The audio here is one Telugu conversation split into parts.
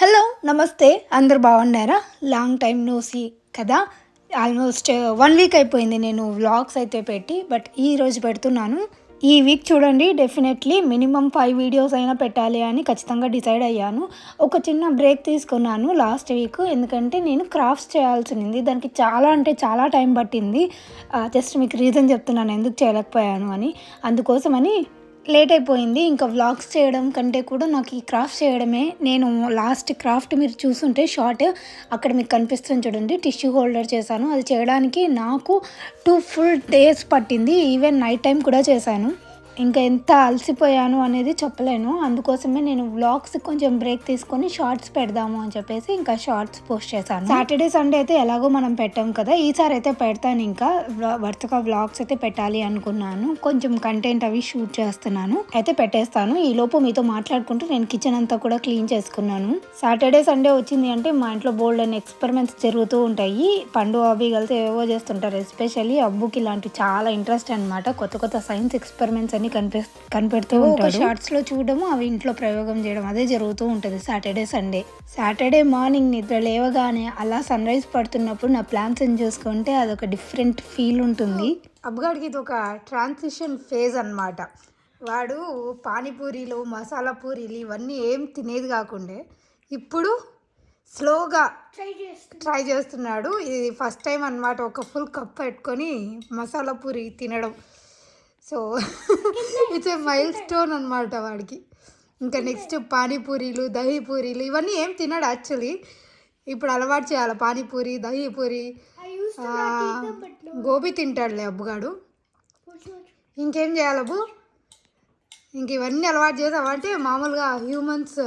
హలో నమస్తే. అందరు బాగున్నారా? లాంగ్ టైం నో సీ కదా? ఆల్మోస్ట్ వన్ వీక్ అయిపోయింది నేను వ్లాగ్స్ అయితే పెట్టి బట్ ఈ రోజు పెడుతున్నాను. ఈ వీక్ చూడండి డెఫినెట్లీ మినిమం ఫైవ్ వీడియోస్ అయినా పెట్టాలి అని ఖచ్చితంగా డిసైడ్ అయ్యాను. ఒక చిన్న బ్రేక్ తీసుకున్నాను లాస్ట్ వీక్ ఎందుకంటే నేను క్రాఫ్ట్స్ చేయాల్సి ఉంది దానికి చాలా అంటే చాలా టైం పట్టింది. Uh, జస్ట్ మీకు రీజన్ చెప్తున్నాను ఎందుకు చేయలేకపోయాను అని. అందుకోసమని లేట్ అయిపోయింది. ఇంకా వ్లాగ్స్ చేయడం కంటే కూడా నాకు ఈ క్రాఫ్ట్ చేయడమే. నేను లాస్ట్ క్రాఫ్ట్ మీరు చూసుంటే షార్ట్ అక్కడ మీకు కనిపిస్తుంది చూడండి. టిష్యూ హోల్డర్ చేశాను. అది చేయడానికి నాకు టూ ఫుల్ డేస్ పట్టింది. ఈవెన్ నైట్ టైం కూడా చేశాను. ఇంకా ఎంత అలసిపోయాను అనేది చెప్పలేను. అందుకోసమే నేను వ్లాగ్స్ కొంచెం బ్రేక్ తీసుకొని షార్ట్స్ పెడదాము అని చెప్పేసి ఇంకా షార్ట్స్ పోస్ట్ చేశాను. సాటర్డే సండే అయితే ఎలాగో మనం పెట్టాం కదా ఈసారి అయితే పెడతాను ఇంకా. వరుసగా వ్లాగ్స్ అయితే పెట్టాలి అనుకున్నాను. కొంచెం కంటెంట్ అవి షూట్ చేస్తున్నాను. అయితే పెట్టేస్తాను. ఈ లోపు మీతో మాట్లాడుకుంటూ నేను కిచెన్ అంతా కూడా క్లీన్ చేసుకున్నాను. సాటర్డే సండే వచ్చింది అంటే మా ఇంట్లో బోల్డ్ అండ్ ఎక్స్పెరిమెంట్స్ జరుగుతూ ఉంటాయి. పండు అవి కలిసి ఏవో చేస్తుంటారు. ఎస్పెషల్లీ అబ్బుకి ఇలాంటి చాలా ఇంట్రెస్ట్ అనమాట కొత్త కొత్త సైన్స్ ఎక్స్పెరిమెంట్స్ అన్ని కనిపి కనిపెడుతూ ఉంటాడు. షార్ట్స్లో చూడడం అవి ఇంట్లో ప్రయోగం చేయడం అదే జరుగుతూ ఉంటుంది సాటర్డే సండే. సాటర్డే మార్నింగ్ నిద్ర లేవగానే అలా సన్ రైజ్ పడుతున్నప్పుడు నా ప్లాన్స్ అని చూసుకుంటే అదొక డిఫరెంట్ ఫీల్ ఉంటుంది. అబ్బుగాడికి ఇది ఒక ట్రాన్సిషన్ ఫేజ్ అన్నమాట. వాడు పానీపూరీలు మసాలా పూరీలు ఇవన్నీ ఏం తినేది కాకుండే ఇప్పుడు స్లోగా ట్రై చేస్తున్నాడు. ఇది ఫస్ట్ టైం అన్నమాట ఒక ఫుల్ కప్ పెట్టుకొని మసాలా పూరి తినడం. So it's a milestone అనమాట వాడికి. ఇంకా నెక్స్ట్ పానీపూరీలు దహీ పూరీలు ఇవన్నీ ఏం తినడు యాక్చువల్లీ ఇప్పుడు అలవాటు చేయాలి. పానీపూరి దహీ పూరి ఆ, గోబీ తింటాడులే అబ్బుగాడు. ఇంకేం చేయాలి అబ్బు? ఇంక ఇవన్నీ అలవాటు చేసామంటే మామూలుగా హ్యూమన్స్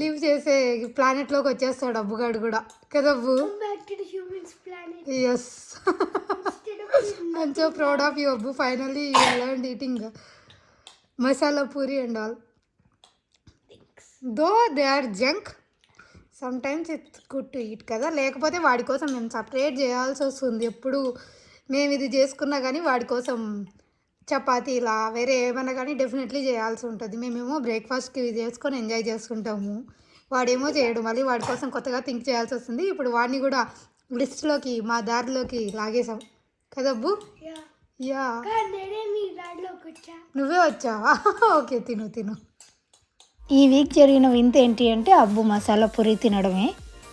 లివ్ చేసే ప్లానెట్లోకి వచ్చేస్తాడు అబ్బుగాడు కూడా. కదా Abbu? Of so proud of you Abbu finally you learn eating masala puri and all though they are junk sometimes it's good to eat కదా. లేకపోతే వాడి కోసం మేము సపరేట్ చేయాల్సి వస్తుంది. ఎప్పుడు మేము ఇది చేసుకున్నా కానీ వాడి కోసం చపాతీ ఇలా వేరే ఏమైనా కానీ డెఫినెట్లీ చేయాల్సి ఉంటుంది. మేమేమో బ్రేక్ఫాస్ట్కి ఇది చేసుకొని ఎంజాయ్ చేసుకుంటాము. వాడేమో చేయడు. మళ్ళీ వాడి కోసం కొత్తగా థింక్ చేయాల్సి వస్తుంది. ఇప్పుడు వాడిని కూడా లిస్ట్లోకి మా దారిలోకి లాగేసాం కదబ్బు యా. నువ్వే వచ్చావా ఓకే తిను తిను. ఈ వీక్ జరిగిన వింత ఏంటి అంటే అబ్బు మసాలా పూరి తినడమే.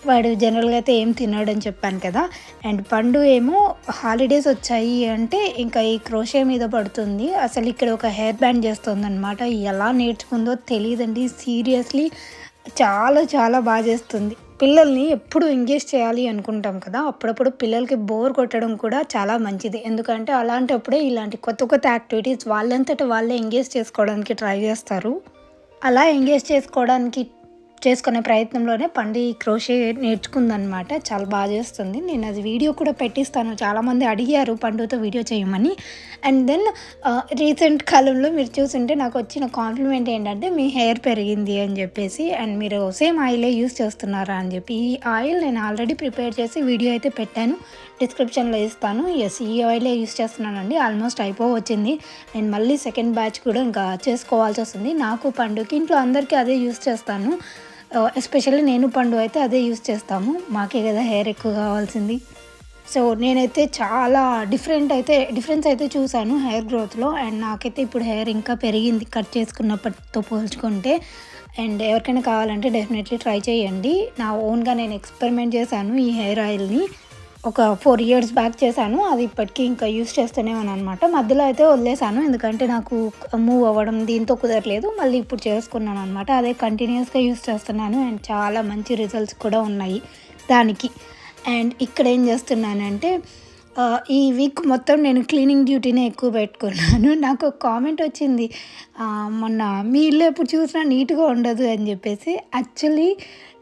వాడు జనరల్గా అయితే ఏం తినడని చెప్పాను కదా. అండ్ పండు ఏమో హాలిడేస్ వచ్చాయి అంటే ఇంకా ఈ క్రోషే మీద పడుతుంది. అసలు ఇక్కడ ఒక హెయిర్ బ్యాండ్ చేస్తుంది అనమాట ఎలా నేర్చుకుందో తెలియదండి. సీరియస్లీ చాలా చాలా బాగా చేస్తుంది. పిల్లల్ని ఎప్పుడు ఎంగేజ్ చేయాలి అనుకుంటాం కదా అప్పుడప్పుడు పిల్లలకి బోర్ కొట్టడం కూడా చాలా మంచిది. ఎందుకంటే అలాంటప్పుడే ఇలాంటి కొత్త కొత్త యాక్టివిటీస్ వాళ్ళంతట వాళ్ళే ఎంగేజ్ చేసుకోవడానికి ట్రై చేస్తారు. అలా ఎంగేజ్ చేసుకోవడానికి చేసుకునే ప్రయత్నంలోనే పండి క్రోషే నేర్చుకుందనమాట చాలా బాగా చేస్తుంది. నేను అది వీడియో కూడా పెట్టిస్తాను. చాలామంది అడిగారు పండుతో వీడియో చేయమని. అండ్ దెన్ రీసెంట్ కాలంలో మీరు చూసుంటే నాకు వచ్చిన కాంప్లిమెంట్ ఏంటంటే మీ హెయిర్ పెరిగింది అని చెప్పేసి అండ్ మీరు సేమ్ ఆయిలే యూస్ చేస్తున్నారా అని చెప్పి. ఈ ఆయిల్ నేను ఆల్రెడీ ప్రిపేర్ చేసి వీడియో అయితే పెట్టాను. డిస్క్రిప్షన్లో ఇస్తాను. ఎస్ ఈ ఆయిలే యూస్ చేస్తున్నానండి. ఆల్మోస్ట్ అయిపో వచ్చింది నేను మళ్ళీ సెకండ్ బ్యాచ్ కూడా ఇంకా చేసుకోవాల్సి వస్తుంది. నాకు పండుగ ఇంట్లో అందరికీ అదే యూస్ చేస్తాను. Uh, ఎస్పెషల్లీ నేను పండు అయితే అదే యూస్ చేస్తాము. మాకే కదా హెయిర్ ఎక్కువ కావాల్సింది. సో నేనైతే చాలా డిఫరెంట్ అయితే డిఫరెన్స్ అయితే చూశాను హెయిర్ గ్రోత్లో అండ్ నాకైతే ఇప్పుడు హెయిర్ ఇంకా పెరిగింది కట్ చేసుకున్నప్పటితో పోల్చుకుంటే. అండ్ ఎవరికైనా కావాలంటే డెఫినెట్లీ ట్రై చేయండి. నా ఓన్గా నేను ఎక్స్పెరిమెంట్ చేశాను ఈ హెయిర్ ఆయిల్ని ఒక ఫోర్ ఇయర్స్ బ్యాక్ చేశాను. అది ఇప్పటికీ ఇంకా యూస్ చేస్తూనే ఉన్నాను అనమాట మధ్యలో అయితే వదిలేశాను. ఎందుకంటే నాకు మూవ్ అవ్వడం దీంతో కుదరలేదు. మళ్ళీ ఇప్పుడు చేసుకున్నాను అనమాట అదే కంటిన్యూస్గా యూస్ చేస్తున్నాను. అండ్ చాలా మంచి రిజల్ట్స్ కూడా ఉన్నాయి దానికి. అండ్ ఇక్కడ ఏం చేస్తున్నానంటే ఈ వీక్ మొత్తం నేను క్లీనింగ్ డ్యూటీనే ఎక్కువ పెట్టుకున్నాను. నాకు ఒక కామెంట్ వచ్చింది. మొన్న మీ ఇల్లు ఎప్పుడు చూసినా నీట్గా ఉండదు అని చెప్పేసి. యాక్చువల్లీ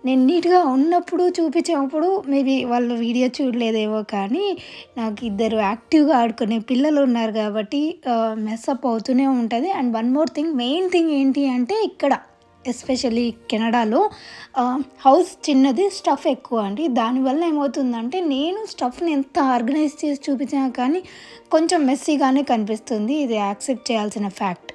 నేను నీట్గా ఉన్నప్పుడు చూపించినప్పుడు మేబీ వాళ్ళు వీడియో చూడలేదేమో కానీ నాకు ఇద్దరు యాక్టివ్గా ఆడుకునే పిల్లలు ఉన్నారు కాబట్టి మెస్అప్ అవుతూనే ఉంటుంది. And one more thing main thing ఏంటి అంటే ఇక్కడ. ఎస్పెషల్లీ కెనడాలో హౌస్ చిన్నది స్టఫ్ ఎక్కువ అండి. దానివల్ల ఏమవుతుందంటే నేను స్టఫ్ని ఎంత ఆర్గనైజ్ చేసి చూపించినా కానీ కొంచెం మెస్సీగానే కనిపిస్తుంది. ఇది యాక్సెప్ట్ చేయాల్సిన ఫ్యాక్ట్.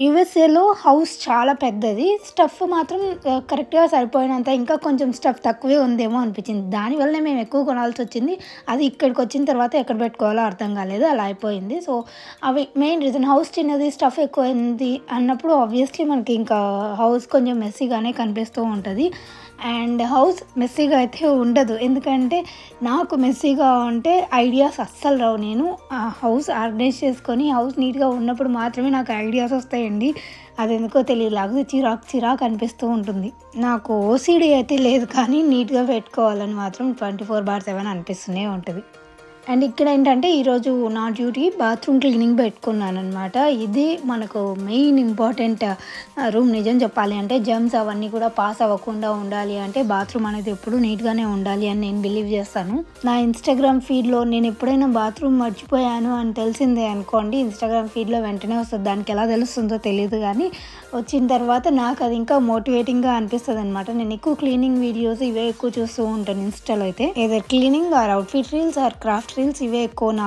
యుఎస్ఏలో హౌస్ చాలా పెద్దది. స్టఫ్ మాత్రం కరెక్ట్గా సరిపోయినంత ఇంకా కొంచెం స్టఫ్ తక్కువే ఉందేమో అనిపించింది. దానివల్లనే మేము ఎక్కువ కొనాల్సి వచ్చింది. అది ఇక్కడికి వచ్చిన తర్వాత ఎక్కడ పెట్టుకోవాలో అర్థం కాలేదు. అలా అయిపోయింది. సో అవి మెయిన్ రీజన్ హౌస్ చిన్నది స్టఫ్ ఎక్కువైంది అన్నప్పుడు ఆబ్వియస్లీ మనకి ఇంకా హౌస్ కొంచెం మెస్సీగానే కనిపిస్తూ ఉంటుంది. అండ్ హౌస్ మెస్సీగా అయితే ఉండదు. ఎందుకంటే నాకు మెస్సీగా ఉంటే ఐడియాస్ అస్సలు రావు. నేను ఆ హౌస్ ఆర్గనైజ్ చేసుకొని హౌస్ నీట్గా ఉన్నప్పుడు మాత్రమే నాకు ఐడియాస్ వస్తాయి. వస్తాయండి అది ఎందుకో తెలియదు లాగా చిరాకు చిరాకు అనిపిస్తూ ఉంటుంది. నాకు ఓసీడీ అయితే లేదు కానీ నీట్గా పెట్టుకోవాలని మాత్రం ట్వంటీ ఫోర్ బార్ సెవెన్ అనిపిస్తూనే ఉంటుంది. అండ్ ఇక్కడ ఏంటంటే ఈరోజు నా డ్యూటీ బాత్రూమ్ క్లీనింగ్ పెట్టుకున్నాను అనమాట ఇది మనకు మెయిన్ ఇంపార్టెంట్ రూమ్ నిజం చెప్పాలి అంటే జమ్స్ అవన్నీ కూడా పాస్ అవ్వకుండా ఉండాలి అంటే బాత్రూమ్ అనేది ఎప్పుడు నీట్గానే ఉండాలి అని నేను బిలీవ్ చేస్తాను. నా ఇన్స్టాగ్రామ్ ఫీడ్లో నేను ఎప్పుడైనా బాత్రూమ్ మర్చిపోయాను అని తెలిసిందే అనుకోండి ఇన్స్టాగ్రామ్ ఫీడ్లో వెంటనే వస్తుంది. దానికి ఎలా తెలుస్తుందో తెలియదు కానీ వచ్చిన తర్వాత నాకు అది ఇంకా మోటివేటింగ్గా అనిపిస్తుంది అనమాట నేను ఎక్కువ క్లీనింగ్ వీడియోస్ ఇవే ఎక్కువ చూస్తూ ఉంటాను ఇన్స్టాలో అయితే. ఏదో cleaning or outfit reels or craft reels ఇవే ఎక్కువ నా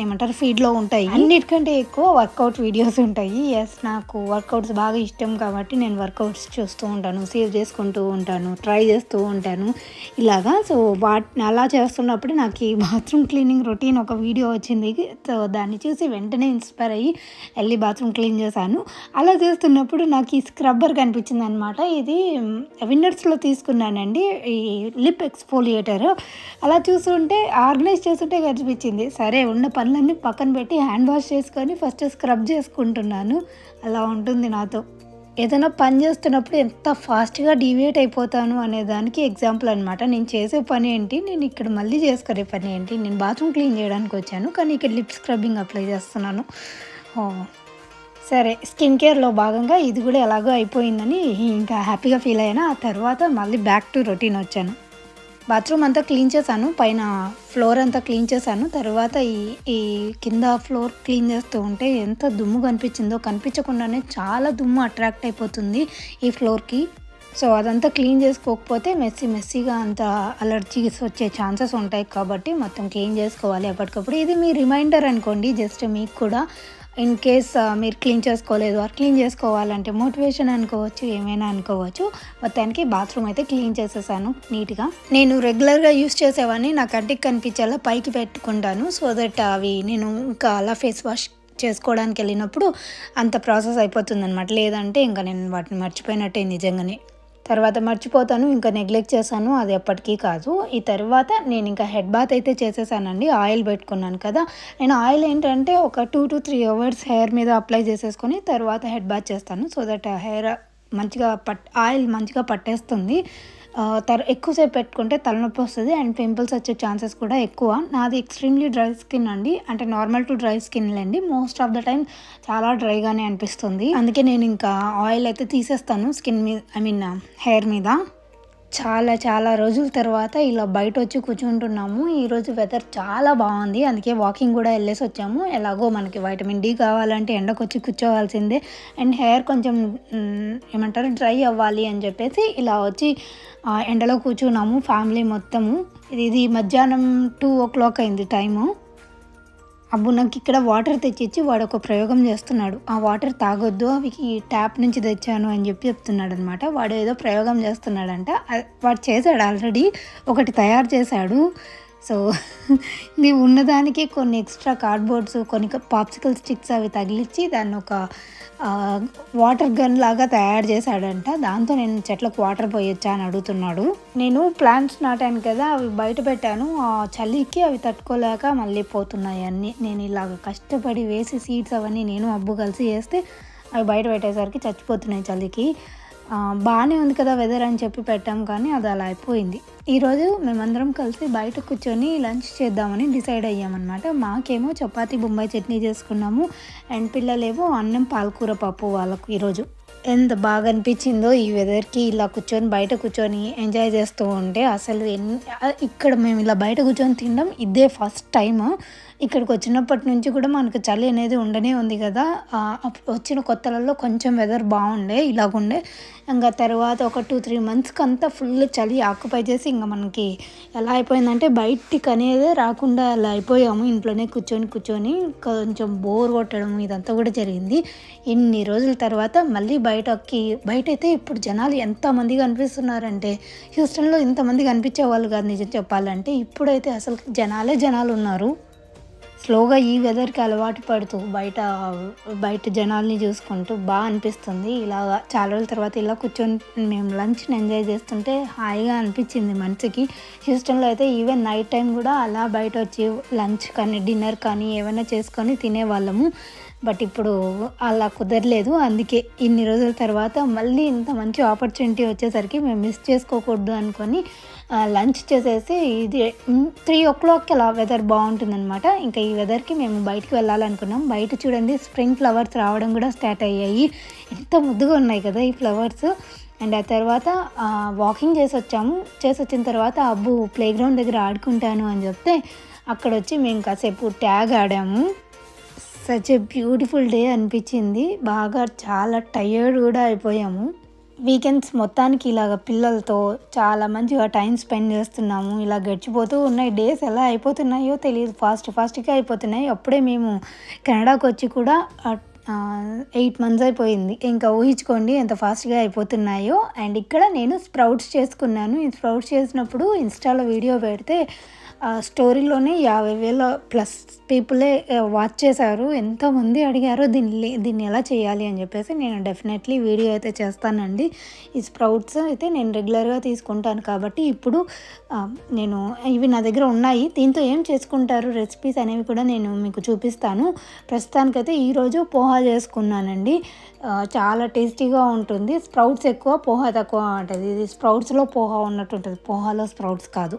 ఏమంటారు ఫీడ్లో ఉంటాయి. అన్నిటికంటే ఎక్కువ వర్కౌట్ వీడియోస్ ఉంటాయి. ఎస్ నాకు వర్కౌట్స్ బాగా ఇష్టం కాబట్టి నేను వర్కౌట్స్ చూస్తూ ఉంటాను సేవ్ చేసుకుంటూ ఉంటాను ట్రై చేస్తూ ఉంటాను. ఇలాగా సో వాట్ అలా చేస్తున్నప్పుడు నాకు ఈ బాత్రూమ్ క్లీనింగ్ రొటీన్ ఒక వీడియో వచ్చింది. సో దాన్ని చూసి వెంటనే ఇన్స్పైర్ అయ్యి వెళ్ళి బాత్రూమ్ క్లీన్ చేశాను. అలా చేస్తున్నప్పుడు నాకు ఈ స్క్రబ్బర్ కనిపించింది అనమాట ఇది విన్నర్స్లో తీసుకున్నానండి. ఈ లిప్ ఎక్స్ఫోలియేటర్ అలా చూస్తుంటే ఆర్గనైజ్ చేస్తుంటే కనిపించింది సరే ఉన్న పనులన్నీ పక్కన పెట్టి హ్యాండ్ వాష్ చేసుకొని ఫస్ట్ స్క్రబ్ చేసుకుంటున్నాను. అలా ఉంటుంది నాతో. ఏదైనా పని చేస్తున్నప్పుడు ఎంత ఫాస్ట్గా డివియేట్ అయిపోతాను అనే దానికి ఎగ్జాంపుల్ అనమాట నేను చేసే పని ఏంటి? నేను ఇక్కడ మళ్ళీ చేసుకునే పని ఏంటి? నేను బాత్రూమ్ క్లీన్ చేయడానికి వచ్చాను కానీ ఇక్కడ లిప్ స్క్రబ్బింగ్ అప్లై చేస్తున్నాను. సరే స్కిన్ కేర్లో భాగంగా ఇది కూడా ఎలాగో అయిపోయిందని ఇంకా హ్యాపీగా ఫీల్ అయినా ఆ తర్వాత మళ్ళీ బ్యాక్ టు రొటీన్ వచ్చాను. బాత్రూమ్ అంతా క్లీన్ చేశాను పైన ఫ్లోర్ అంతా క్లీన్ చేశాను. తర్వాత ఈ ఈ కింద ఫ్లోర్ క్లీన్ చేస్తూ ఉంటే ఎంత దుమ్ము కనిపించిందో కనిపించకుండానే చాలా దుమ్ము అట్రాక్ట్ అయిపోతుంది ఈ ఫ్లోర్కి. సో అదంతా క్లీన్ చేసుకోకపోతే మెస్సీ మెస్సీగా అంత అలర్జీస్ వచ్చే ఛాన్సెస్ ఉంటాయి కాబట్టి మొత్తం క్లీన్ చేసుకోవాలి ఎప్పటికప్పుడు ఇది మీ రిమైండర్ అనుకోండి జస్ట్ మీకు కూడా ఇన్ కేస్ uh, మీరు క్లీన్ చేసుకోలేదు ఆర్ క్లీన్ చేసుకోవాలంటే మోటివేషన్ అనుకోవచ్చు ఏమైనా అనుకోవచ్చు మొత్తానికి బాత్రూమ్ అయితే క్లీన్ చేసేసాను నీట్గా నేను రెగ్యులర్గా యూస్ చేసేవాడిని నా కంటికి కనిపించేలా పైకి పెట్టుకుంటాను సో దట్ అవి నేను ఇంకా అలా ఫేస్ వాష్ చేసుకోవడానికి వెళ్ళినప్పుడు అంత ప్రాసెస్ అయిపోతుంది అనమాట లేదంటే ఇంకా నేను వాటిని మర్చిపోయినట్టే నిజంగానే. తర్వాత మర్చిపోతాను ఇంకా నెగ్లెక్ట్ చేశాను అది ఎప్పటికీ కాదు. ఈ తర్వాత నేను ఇంకా హెడ్ బాత్ అయితే చేసేసానండి ఆయిల్ పెట్టుకున్నాను కదా. నేను ఆయిల్ ఏంటంటే ఒక two to three hours hair మీద అప్లై చేసేసుకొని తర్వాత హెడ్ బాత్ చేస్తాను సో దట్ హెయిర్ మంచిగా పట్ ఆయిల్ మంచిగా పట్టేస్తుంది. తర్ ఎక్కువసేపు పెట్టుకుంటే తలనొప్పి వస్తుంది అండ్ పింపుల్స్ వచ్చే ఛాన్సెస్ కూడా ఎక్కువ. నాది ఎక్స్ట్రీమ్లీ డ్రై స్కిన్ అండి. అంటే నార్మల్ టు డ్రై స్కిన్ లేండి మోస్ట్ ఆఫ్ ద టైం చాలా డ్రైగానే అనిపిస్తుంది. అందుకే నేను ఇంకా ఆయిల్ అయితే తీసేస్తాను స్కిన్ మీద ఐ మీన్ హెయిర్ మీద. చాలా చాలా రోజుల తర్వాత ఇలా బయట వచ్చి కూర్చుంటున్నాము. ఈరోజు వెదర్ చాలా బాగుంది. అందుకే వాకింగ్ కూడా వెళ్ళేసి వచ్చాము. ఎలాగో మనకి వైటమిన్ డి కావాలంటే ఎండకు వచ్చి కూర్చోవాల్సిందే. అండ్ హెయిర్ కొంచెం ఏమంటారు డ్రై అవ్వాలి అని చెప్పేసి ఇలా వచ్చి ఎండలో కూర్చున్నాము ఫ్యామిలీ మొత్తము. ఇది ఇది మధ్యాహ్నం టూ ఓ క్లాక్ అయింది టైము అబ్బు నాకు ఇక్కడ వాటర్ తెచ్చిచ్చి వాడు ఒక ప్రయోగం చేస్తున్నాడు. ఆ వాటర్ తాగొద్దు అవి ఈ ట్యాప్ నుంచి తెచ్చాను అని చెప్పి చెప్తున్నాడు అనమాట వాడు ఏదో ప్రయోగం చేస్తున్నాడంట. వాడు చేశాడు ఆల్రెడీ ఒకటి తయారు చేశాడు. సో ఇది ఉన్నదానికి కొన్ని ఎక్స్ట్రా కార్డ్బోర్డ్స్ కొన్ని పాప్సికల్ స్టిక్స్ అవి తగిలిచ్చి దాన్ని ఒక వాటర్ గన్ లాగా తయారు చేశాడంట. దాంతో నేను చెట్లకు వాటర్ పోయొచ్చా అని అడుగుతున్నాడు. నేను ప్లాంట్స్ నాటాను కదా అవి బయట పెట్టాను. ఆ చలికి అవి తట్టుకోలేక మళ్ళీ పోతున్నాయి అన్నీ. నేను ఇలాగ కష్టపడి వేసి సీడ్స్ అవన్నీ నేను అబ్బు కలిసి వేస్తే అవి బయట పెట్టేసరికి చచ్చిపోతున్నాయి చలికి. బాగానే ఉంది కదా వెదర్ అని చెప్పి పెట్టాం కానీ అది అలా అయిపోయింది. ఈరోజు మేమందరం కలిసి బయట కూర్చొని లంచ్ చేద్దామని డిసైడ్ అయ్యామన్నమాట. మాకేమో చపాతీ బొంబాయి చట్నీ చేసుకున్నాము. అండ్ పిల్లలేమో అన్నం పాలకూర పప్పు వాళ్ళకు ఈరోజు ఎంత బాగా అనిపించిందో ఈ వెదర్కి ఇలా కూర్చొని బయట కూర్చొని ఎంజాయ్ చేస్తూ ఉంటే అసలు ఎన్ని ఇక్కడ మేము ఇలా బయట కూర్చొని తినడం ఇదే ఫస్ట్ టైం ఇక్కడికి వచ్చినప్పటి నుంచి కూడా మనకు చలి అనేది ఉండనే ఉంది కదా. వచ్చిన కొత్తలలో కొంచెం వెదర్ బాగుండే ఇలాగుండే. ఇంకా తర్వాత ఒక టూ త్రీ మంత్స్కి అంతా ఫుల్ చలి ఆక్యుపై చేసి ఇంకా మనకి ఎలా అయిపోయిందంటే బయటికి అనేది రాకుండా అలా అయిపోయాము. ఇంట్లోనే కూర్చొని కూర్చొని కొంచెం బోర్ కొట్టడం ఇదంతా కూడా జరిగింది. ఎన్ని రోజుల తర్వాత మళ్ళీ బయటకి బయట అయితే ఇప్పుడు జనాలు ఎంతమంది కనిపిస్తున్నారంటే హ్యూస్టన్లో ఇంతమంది కనిపించేవాళ్ళు కాదు నిజం చెప్పాలంటే. ఇప్పుడైతే అసలు జనాలే జనాలు ఉన్నారు స్లోగా ఈ వెదర్కి అలవాటు పడుతూ బయట బయట జనాల్ని చూసుకుంటూ బాగా అనిపిస్తుంది. ఇలా చాలా రోజుల తర్వాత ఇలా కూర్చొని మేము లంచ్ని ఎంజాయ్ చేస్తుంటే హాయిగా అనిపించింది మనసుకి. హ్యూస్టన్లో అయితే ఈవెన్ నైట్ టైం కూడా అలా బయట వచ్చి లంచ్ కానీ డిన్నర్ కానీ ఏమైనా చేసుకొని తినేవాళ్ళము. బట్ ఇప్పుడు అలా కుదరలేదు. అందుకే ఇన్ని రోజుల తర్వాత మళ్ళీ ఇంత మంచి ఆపర్చునిటీ వచ్చేసరికి మేము మిస్ చేసుకోకూడదు అనుకొని లంచ్ చేసేసి ఇది త్రీ ఓ క్లాక్కి అలా వెదర్ బాగుంటుందన్నమాట. ఇంకా ఈ వెదర్కి మేము బయటికి వెళ్ళాలనుకున్నాం. బయట చూడండి స్ప్రింగ్ ఫ్లవర్స్ రావడం కూడా స్టార్ట్ అయ్యాయి. ఎంత ముద్దుగా ఉన్నాయి కదా ఈ ఫ్లవర్స్ అండ్ ఆ తర్వాత వాకింగ్ చేసి వచ్చాము. చేసి వచ్చిన తర్వాత అబ్బు ప్లే గ్రౌండ్ దగ్గర ఆడుకుంటాను అని చెప్తే అక్కడ వచ్చి మేము కాసేపు ట్యాగ్ ఆడాము. సచ్ ఏ బ్యూటిఫుల్ డే అనిపించింది. బాగా చాలా టయర్డ్ కూడా అయిపోయాము. వీకెండ్స్ మొత్తానికి ఇలాగ పిల్లలతో చాలా మంచిగా టైం స్పెండ్ చేస్తున్నాము. ఇలా గడిచిపోతూ ఉన్నాయి. డేస్ ఎలా అయిపోతున్నాయో తెలియదు. ఫాస్ట్ ఫాస్ట్గా అయిపోతున్నాయి. అప్పుడే మేము కెనడాకి వచ్చి కూడా ఎయిట్ మంత్స్ అయిపోయింది. ఇంకా ఊహించుకోండి ఎంత ఫాస్ట్గా అయిపోతున్నాయో. అండ్ ఇక్కడ నేను స్ప్రౌట్స్ చేసుకున్నాను. ఈ స్ప్రౌట్స్ చేసినప్పుడు ఇన్స్టాలో వీడియో పెడితే స్టోరీలోనే యాభై వేల ప్లస్ పీపులే వాచ్ చేశారు. ఎంతమంది అడిగారో దీన్ని దీన్ని ఎలా చేయాలి? అని చెప్పేసి నేను డెఫినెట్లీ వీడియో అయితే చేస్తానండి. ఈ స్ప్రౌట్స్ అయితే నేను రెగ్యులర్గా తీసుకుంటాను కాబట్టి ఇప్పుడు నేను ఇవి నా దగ్గర ఉన్నాయి. దీంతో ఏం చేసుకుంటారు? రెసిపీస్ అనేవి కూడా నేను మీకు చూపిస్తాను. ప్రస్తుతానికైతే ఈరోజు పోహా చేసుకున్నానండి. చాలా టేస్టీగా ఉంటుంది. స్ప్రౌట్స్ ఎక్కువ పోహా తక్కువ ఉంటుంది ఇది స్ప్రౌట్స్లో పోహా ఉన్నట్టు ఉంటుంది పోహాలో స్ప్రౌట్స్ కాదు.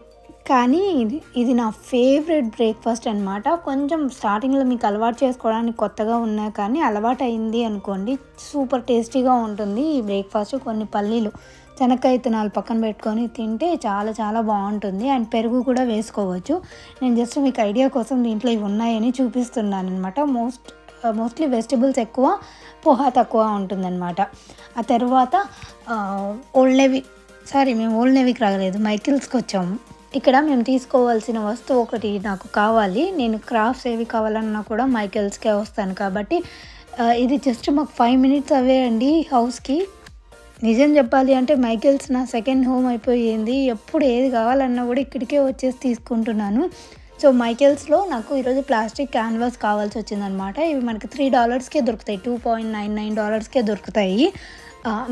కానీ ఇది ఇది నా ఫేవరెట్ బ్రేక్ఫాస్ట్ అనమాట కొంచెం స్టార్టింగ్లో మీకు అలవాటు చేసుకోవడానికి కొత్తగా ఉన్నా కానీ అలవాటు అయింది అనుకోండి సూపర్ టేస్టీగా ఉంటుంది ఈ బ్రేక్ఫాస్ట్. కొన్ని పల్లీలు శనక్కాయ విత్తనాలు పక్కన పెట్టుకొని తింటే చాలా చాలా బాగుంటుంది. అండ్ పెరుగు కూడా వేసుకోవచ్చు. నేను జస్ట్ మీకు ఐడియా కోసం దీంట్లో ఇవి ఉన్నాయని చూపిస్తున్నాను అనమాట మోస్ట్ మోస్ట్లీ వెజిటబుల్స్ ఎక్కువ పోహా తక్కువ ఉంటుందన్నమాట. ఆ తర్వాత ఓల్డ్ నేవీ సారీ మేము ఓల్డ్ నేవీకి రాగలేదు మైకిల్స్కి వచ్చాము. ఇక్కడ మేము తీసుకోవాల్సిన వస్తువు ఒకటి నాకు కావాలి. నేను క్రాఫ్ట్స్ ఏవి కావాలన్నా కూడా మైకెల్స్కే వస్తాను కాబట్టి ఇది జస్ట్ మాకు ఫైవ్ మినిట్స్ అవే అండి హౌస్కి నిజం చెప్పాలి అంటే మైకెల్స్ నా సెకండ్ హోమ్ అయిపోయింది. ఎప్పుడు ఏది కావాలన్నా కూడా ఇక్కడికే వచ్చేసి తీసుకుంటున్నాను. సో మైకెల్స్లో నాకు ఈరోజు ప్లాస్టిక్ క్యాన్వాస్ కావాల్సి వచ్చిందనమాట ఇవి మనకి త్రీ డాలర్స్కే దొరుకుతాయి. టూ పాయింట్ నైన్ నైన్ డాలర్స్కే దొరుకుతాయి.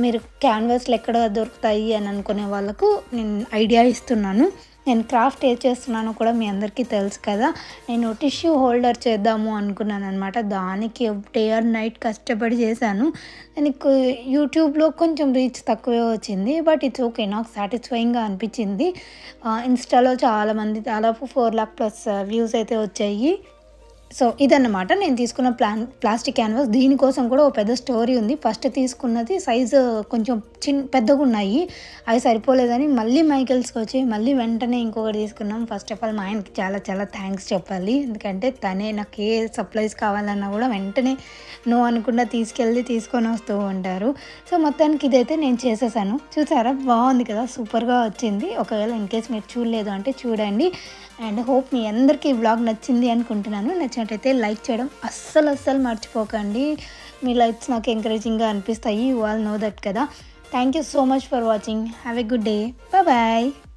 మీరు క్యాన్వాస్లు ఎక్కడ దొరుకుతాయి అని అనుకునే వాళ్ళకు నేను ఐడియా ఇస్తున్నాను. నేను క్రాఫ్ట్ ఏ చేస్తున్నానో కూడా మీ అందరికీ తెలుసు కదా. నేను టిష్యూ హోల్డర్ చేద్దాము అనుకున్నాను అనమాట దానికి డే ఆర్ నైట్ కష్టపడి చేశాను. దానికి యూట్యూబ్లో కొంచెం రీచ్ తక్కువే వచ్చింది. But it's okay. నాకు సాటిస్ఫైయింగ్గా అనిపించింది. ఇన్స్టాలో చాలామంది దాదాపు ఫోర్ లాక్ ప్లస్ వ్యూస్ అయితే వచ్చాయి. సో ఇదన్నమాట. నేను తీసుకున్న ప్లాన్ ప్లాస్టిక్ క్యాన్వాస్. దీనికోసం కూడా ఒక పెద్ద స్టోరీ ఉంది. ఫస్ట్ తీసుకున్నది సైజు కొంచెం చిన్న పెద్దగా ఉన్నాయి అవి సరిపోలేదని మళ్ళీ మైకిల్స్కి వచ్చి మళ్ళీ వెంటనే ఇంకొకటి తీసుకున్నాం. ఫస్ట్ ఆఫ్ ఆల్ మా ఆయనకి చాలా చాలా థ్యాంక్స్ చెప్పాలి. ఎందుకంటే తనే నాకు ఏ సప్లైస్ కావాలన్నా కూడా వెంటనే నో అనుకుండా తీసుకెళ్ళి తీసుకొని వస్తూ ఉంటారు. సో మొత్తానికి ఇదైతే నేను చేసేసాను. చూసారా? బాగుంది కదా? సూపర్గా వచ్చింది. ఒకవేళ ఇన్ కేస్ మీరు చూడలేదు అంటే చూడండి. అండ్ హోప్ మీ అందరికీ ఈ వ్లాగ్ నచ్చింది అనుకుంటున్నాను. నచ్చినట్టయితే లైక్ చేయడం అస్సలు అస్సలు మర్చిపోకండి. మీ లైక్స్ నాకు ఎంకరేజింగ్గా అనిపిస్తాయి. యూ ఆల్ నో దట్ కదా? Thank you so much for watching. Have a good day. Bye bye.